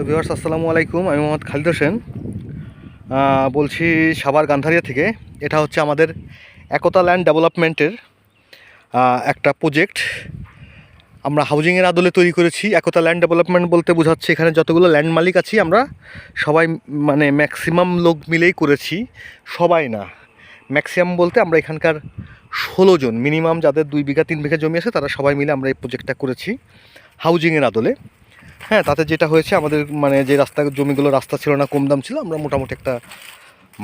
Hello viewers, আসসালামু আলাইকুম। আমি মোহাম্মদ খালিদ হোসেন। বলছি সাভার গান্ধারিয়া থেকে। এটা হচ্ছে আমাদের একতা ল্যান্ড ডেভেলপমেন্টের একটা প্রজেক্ট। আমরা হাউজিংয়ের আদলে তৈরি করেছি একতা ল্যান্ড ডেভেলপমেন্ট বলতে বোঝাচ্ছে। এখানে যতগুলো ল্যান্ড মালিক আছি, আমরা সবাই মানে ম্যাক্সিমাম লোক মিলেই করেছি, সবাই না। ম্যাক্সিমাম বলতে আমরা এখানকার ষোলো জন, মিনিমাম যাদের দুই বিঘা, তিন বিঘা জমি আছে, তারা সবাই মিলে আমরা এই প্রজেক্টটা করেছি হাউজিংয়ের আদলে। হ্যাঁ তাতে যেটা হয়েছে, আমাদের মানে যে রাস্তা, জমিগুলো রাস্তা ছিল না, কম দাম ছিল, আমরা মোটামুটি একটা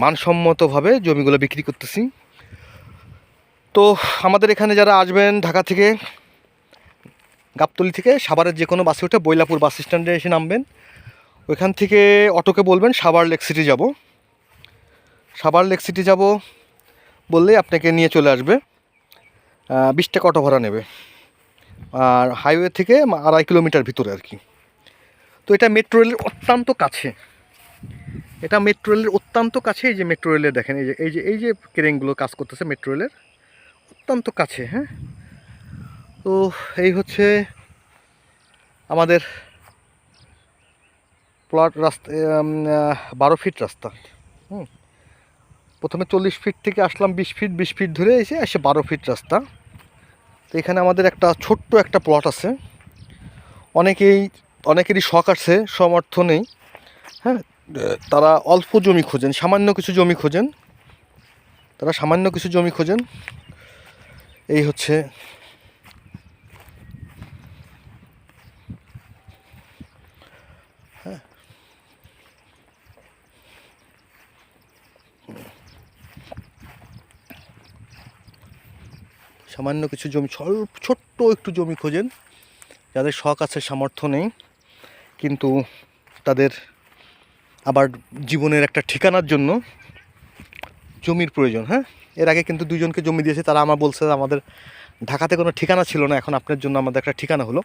মানসম্মতভাবে জমিগুলো বিক্রি করতেছি। তো আমাদের এখানে যারা আসবেন ঢাকা থেকে, গাবতলি থেকে, সাভারের যে কোনো বাসে উঠে বৈলাপুর বাস স্ট্যান্ডে এসে নামবেন। ওইখান থেকে অটোকে বলবেন, সাভার লেক সিটি যাব। সাভার লেক সিটি যাব বললেই আপনাকে নিয়ে চলে আসবে। বিশ টাকা অটো ভাড়া নেবে। আর হাইওয়ে থেকে আড়াই কিলোমিটার ভিতরে আর কি। তো এটা মেট্রো রেলের অত্যন্ত কাছে। এটা মেট্রো রেলের অত্যন্ত কাছে, এই যে মেট্রো রেলের দেখেন, এই যে এই যে এই যে ক্রেনগুলো কাজ করতেছে মেট্রো রেলের অত্যন্ত কাছে হ্যাঁ? তো এই হচ্ছে আমাদের প্লট রাস্তা বারো ফিট রাস্তা, হুম? প্রথমে চল্লিশ ফিট থেকে আসলাম বিশ ফিট বিশ ফিট ধরে এসে এসে বারো ফিট রাস্তা। তো এখানে আমাদের একটা ছোট্ট একটা প্লট আছে। অনেকেই, অনেকেরই শখ আছে, সমর্থ নেই। হ্যাঁ তারা অল্প জমি খোঁজেন, সামান্য কিছু জমি খোঁজেন। তারা সামান্য কিছু জমি খোঁজেন। এই হচ্ছে হ্যাঁ। সামান্য কিছু জমি, স্বল্প, ছোট্ট একটু জমি খোঁজেন। যাদের শখ আছে, সামর্থ্য নেই, কিন্তু তাদের আবার জীবনের একটা ঠিকানার জন্য জমির প্রয়োজন হ্যাঁ? এর আগে কিন্তু দুজনকে জমি দিয়েছে, তারা আমার বলছে আমাদের ঢাকাতে কোনো ঠিকানা ছিল না, এখন আপনার জন্য আমাদের একটা ঠিকানা হলো।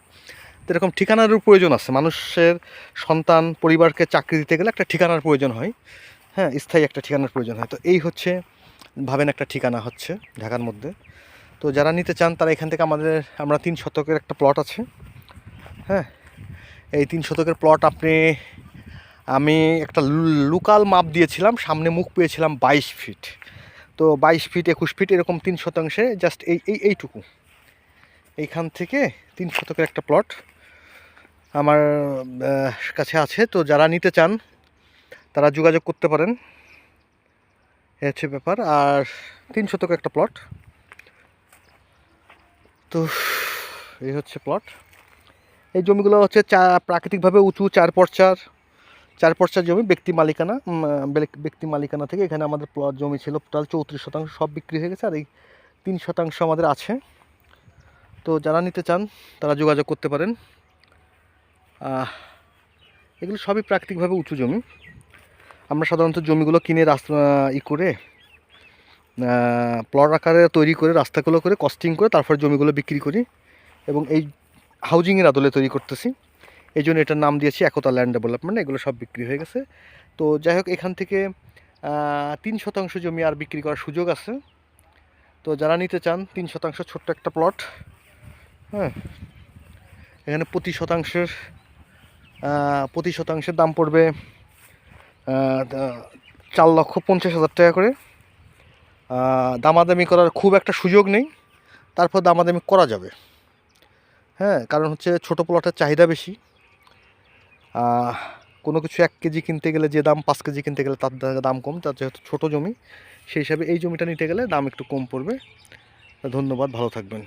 তো এরকম ঠিকানারও প্রয়োজন আছে। মানুষের সন্তান, পরিবারকে চাকরি দিতে গেলে একটা ঠিকানার প্রয়োজন হয় হ্যাঁ? স্থায়ী একটা ঠিকানার প্রয়োজন হয়। তো এই হচ্ছে, ভাবেন একটা ঠিকানা হচ্ছে ঢাকার মধ্যে। তো যারা নিতে চান, তারা এখান থেকে আমাদের, আমরা তিন শতকের একটা প্লট আছে। হ্যাঁ এই তিন শতকের প্লট আপনি, আমি একটা লোকাল মাপ দিয়েছিলাম, সামনে মুখ পেয়েছিলাম বাইশ ফিট তো বাইশ ফিট একুশ ফিট এরকম তিন শতাংশে জাস্ট এই এই, এইটুকু। এইখান থেকে তিন শতকের একটা প্লট আমার কাছে আছে। তো যারা নিতে চান, তারা যোগাযোগ করতে পারেন। এ হচ্ছে ব্যাপার। আর তিন শতক একটা প্লট তো এই হচ্ছে প্লট এই জমিগুলো হচ্ছে চা, প্রাকৃতিকভাবে উঁচু চার পর্চার চার পর্চার জমি, ব্যক্তি মালিকানা ব্যক্তি মালিকানা থেকে এখানে আমাদের প্লট জমি ছিল টোটাল চৌত্রিশ শতাংশ, সব বিক্রি হয়ে গেছে আর এই তিন শতাংশ আমাদের আছে। তো যারা নিতে চান, তারা যোগাযোগ করতে পারেন। এগুলো সবই প্রাকৃতিকভাবে উঁচু জমি। আমরা সাধারণত জমিগুলো কিনে রাস্তা ই করে প্লট আকারে তৈরি করে, রাস্তাগুলো করে কস্টিং করে তারপর জমিগুলো বিক্রি করি এবং এই হাউজিংয়ের আদলে তৈরি করতেছি। এই জন্য এটার নাম দিয়েছি একতা ল্যান্ড ডেভেলপমেন্ট এগুলো সব বিক্রি হয়ে গেছে। তো যাই হোক, এখান থেকে তিন শতাংশ জমি আর বিক্রি করার সুযোগ আছে। তো যারা নিতে চান, তিন শতাংশ ছোট্ট একটা প্লট হ্যাঁ। এখানে প্রতি শতাংশের প্রতি শতাংশের দাম পড়বে চার লক্ষ পঞ্চাশ হাজার টাকা করে। দামাদামি করার খুব একটা সুযোগ নেই। তারপর দামাদামি করা যাবে। হ্যাঁ কারণ হচ্ছে ছোটো প্লটের চাহিদা বেশি। কোনো কিছু এক কেজি কিনতে গেলে যে দাম পাঁচ কেজি কিনতে গেলে তার দাম কম, তার যেহেতু ছোটো জমি, সেই হিসাবে এই জমিটা নিতে গেলে দাম একটু কম পড়বে। ধন্যবাদ, ভালো থাকবেন।